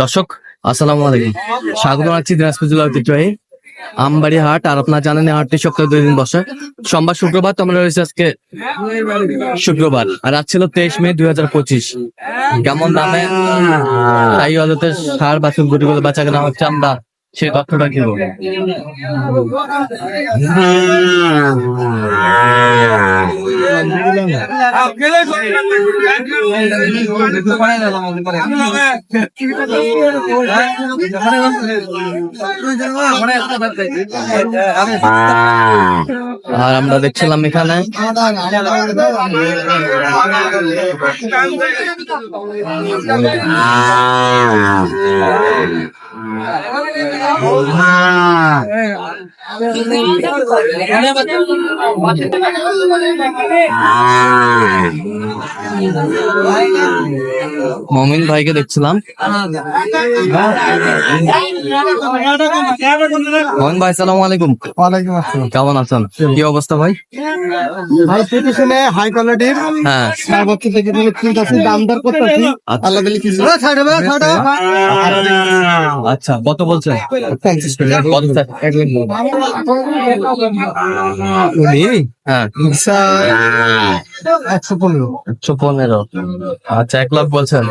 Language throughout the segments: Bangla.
দর্শক, আসসালাম আলাইকুম। স্বাগত জানাচ্ছি দিনাজপুর জেলা ঐতিহ্যবাহী আমবাড়ি হাট, আর আপনার জানেন হাটটি সপ্তাহে দুই দিন বসে। সোমবার, শুক্রবার, তো রয়েছে আজকে শুক্রবার, আর আজ ছিল তেইশ মে দুই হাজার পঁচিশ। কেমন দামে? তাই আলোতে সার, বাছুর গরুগুলো বাঁচা কেনা হচ্ছে আমরা। সেই তথ্যটা কি বলব? আর আমরা দেখছিলাম এখানে হ্যাঁ মমিন ভাইকে দেখছিলাম। মমিন ভাই সালাম আলাইকুম। ওয়ালাইকুম আসসালাম। কেমন আছেন? কি অবস্থা ভাই? ভাই পিটিশনে হাই কোয়ালিটির হ্যাঁ। সর্বোচ্চ থেকে তুমি ঠিক আছে দাম দর করতেছি। আচ্ছা। আল্লাহ দিলে কিছু ছাড় দেবে ছাড়। আচ্ছা কত বলছেন? একশো পনেরো। একশো পনেরো আচ্ছা এক লাখ বলছেন।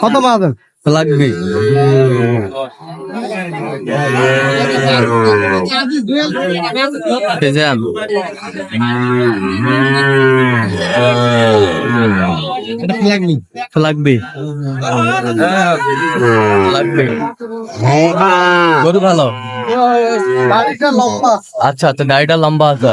কত বাজার লাগবে। লাগনি লাগবে লাগবে গরু ভালো? আচ্ছা আচ্ছা গাড়িটা লম্বা আছে।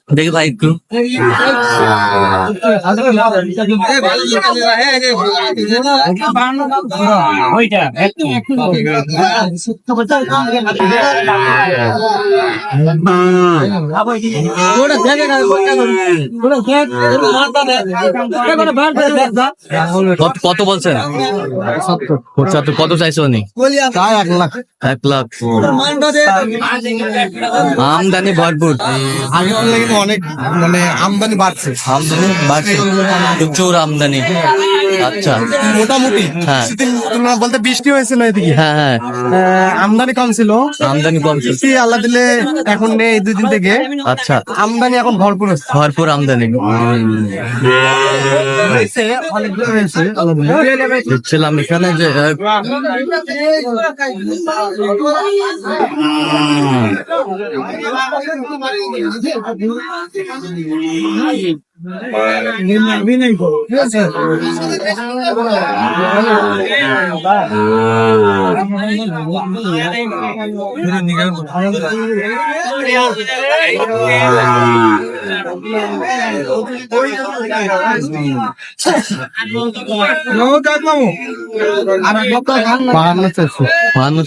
দেখি ভাই একটু কত বলছেন পঁচাত্তর। কত চাইছো উনি? এক লাখ। এক লাখ আমদানি ভরপুর। অনেক মানে আমদানি বাড়ছে। আমদানি বাড়ছে। প্রচুর আমদানি। আচ্ছা। মোটামুটি। হ্যাঁ। তুলনা বলতে বৃষ্টি হয়েছিল এদিকে। হ্যাঁ হ্যাঁ। আহ, আমদানি কম ছিল। আমদানি কম ছিল। বৃষ্টি আল্লাহ দিলে এখন নেই দুই দিন থেকে। আচ্ছা। আমদানি এখন ভরপুর হচ্ছে। ভরপুর আমদানি। দিলে। দেখছিলাম এখানে যে 그러니까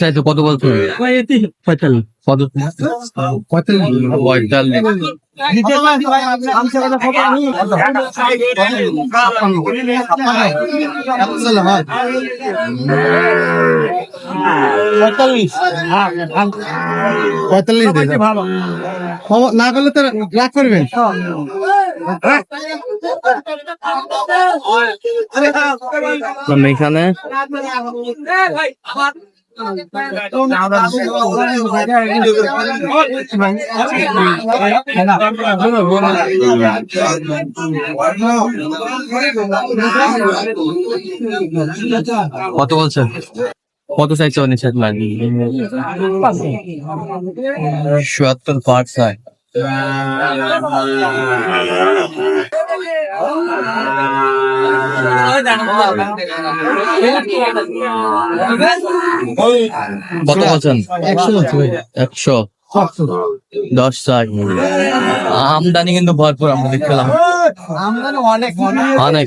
চাইছো কত বলছো পঁয়তাল্লিশ পঁয়তাল্লিশ হয়। পঁয়তাল্লিশ না করলে তো রাগ করবেন এখানে? কত বলছেন কত চাইছে উনি চুয়াত্তর পাঁচ চাই। কত বলছেন? একশো একশো। দশ আমদানি কিন্তু ভরপুর আমরা দেখলাম অনেক। অনেক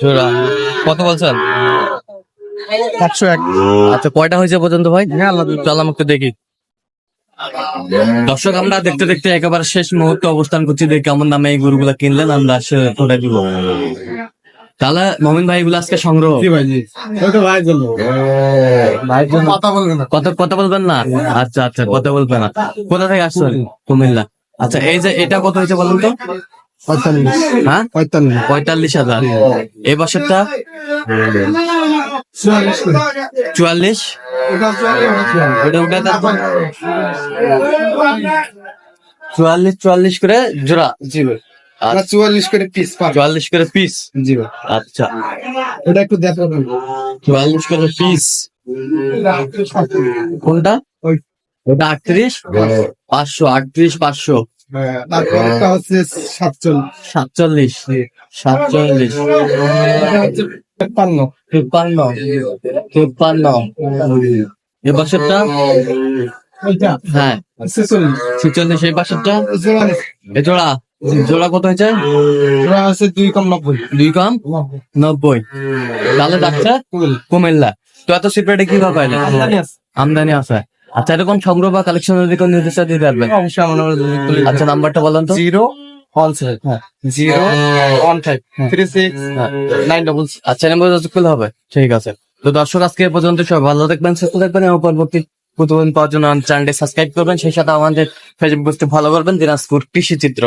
জোড়া। কত বলছেন? একশো এক। আচ্ছা কয়টা হয়েছে পর্যন্ত ভাই? চল আমাকে দেখি। দর্শক আমরা দেখতে দেখতে একেবারে শেষ মুহূর্তে অবস্থান করছি। দেখি কেমন দামে এই গরুগুলা কিনলেন আমরা সে দিব। তাহলে মমিন ভাই এগুলো আজকে সংগ্রহ? কথা বলবেন না। কথা বলবেন না? আচ্ছা আচ্ছা কথা বলবেন না। কোথা থেকে আসছেন? কুমিল্লা। আচ্ছা এই যে এটা কত হয়েছে বলুন তো? পঁয়তাল্লিশ হ্যাঁ? পঁয়তাল্লিশ। পঁয়তাল্লিশ হাজার। এই বছরটা? চুয়াল্লিশ। চুয়াল্লিশ চুয়াল্লিশ। ওটা ওটা চুয়াল্লিশ চুয়াল্লিশ করে জোড়া? জি আচ্ছা, চুয়াল্লিশ করে পিস চুয়াল্লিশ করে পিস জি আচ্ছা। ওটা একটু দেখো চুয়াল্লিশ করে পিস কোনটা? ওটা আটত্রিশ? পাঁচশো আটত্রিশ পাঁচশো। হচ্ছে সাতচল্লিশ। সাতচল্লিশ সাতচল্লিশ। এটা তিপ্পান্ন। তিপ্পান্ন। এ বছরটা? হ্যাঁ। ছেচল্লিশ। এই জোড়া। জোড়া? কত হয়েছে? ওরা হচ্ছে দুই কম নব্বই। দুই কম? নব্বই। তাহলে ডাক্তার কুমিল্লা। তো এত সিপ্রেটে কীভাবে পাইলেন আমদানি আছে। আচ্ছা এরকম সংগ্রহ বা কালেকশন যদি কোনো নির্দেশ দিতে পারবেন? অবশ্যই আমার আচ্ছা নাম্বারটা বলেন তো। Zero zero one five three six nine double আচ্ছা নাম্বার খুলে হবে। ঠিক আছে। তো দর্শক আজকে পর্যন্ত সব ভালো সুস্থ এবং পরবর্তী পাওয়ার জন্য চ্যানেলটি সাবস্ক্রাইব করবেন। সেই সাথে আমাদের ফেসবুক পোস্টে ফলো করবেন দিনাজপুর কৃষি চিত্র